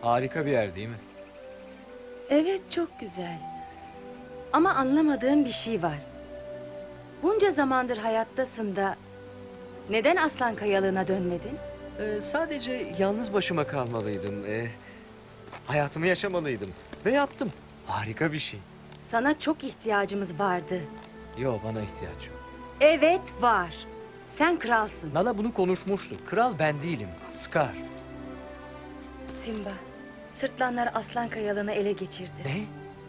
Harika bir yer değil mi? Evet çok güzel. Ama anlamadığım bir şey var. Bunca zamandır hayattasın da neden Aslan Kayalığı'na dönmedin? Ee, sadece yalnız başıma kalmalıydım. Ee, hayatımı yaşamalıydım. Ve yaptım. Harika bir şey. Sana çok ihtiyacımız vardı. Yo bana ihtiyaç yok. Evet var. Sen kralsın. Nala bunu konuşmuştuk. Kral ben değilim. Scar. Simba, sırtlanlar Aslan Kayalığı'nı ele geçirdi. Ne?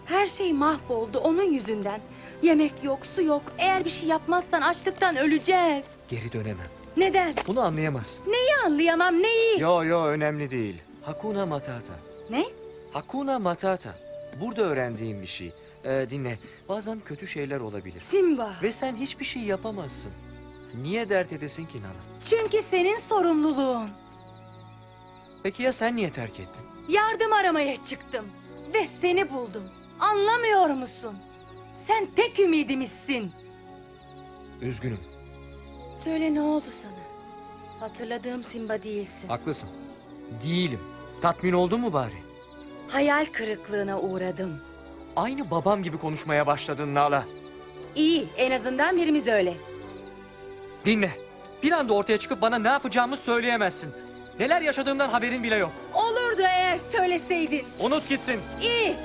Her şey mahvoldu onun yüzünden. Yemek yok, su yok. Eğer bir şey yapmazsan açlıktan öleceğiz. Geri dönemem. Neden? Bunu anlayamaz. Neyi anlayamam, neyi? Yo yo önemli değil. Hakuna Matata. Ne? Hakuna Matata. Burada öğrendiğim bir şey. Ee, dinle. Bazen kötü şeyler olabilir. Simba. Ve sen hiçbir şey yapamazsın. Niye dert edesin ki Nala? Çünkü senin sorumluluğun. Peki ya sen niye terk ettin? Yardım aramaya çıktım. Ve seni buldum. Anlamıyor musun? Sen tek ümidimizsin. Üzgünüm. Söyle ne oldu sana? Hatırladığım Simba değilsin. Haklısın. Değilim. Tatmin oldun mu bari? Hayal kırıklığına uğradım. Aynı babam gibi konuşmaya başladın Nala. İyi, en azından birimiz öyle. Dinle. Bir anda ortaya çıkıp bana ne yapacağımı söyleyemezsin. Neler yaşadığımdan haberin bile yok. Olurdu eğer söyleseydin. Unut gitsin. İyi,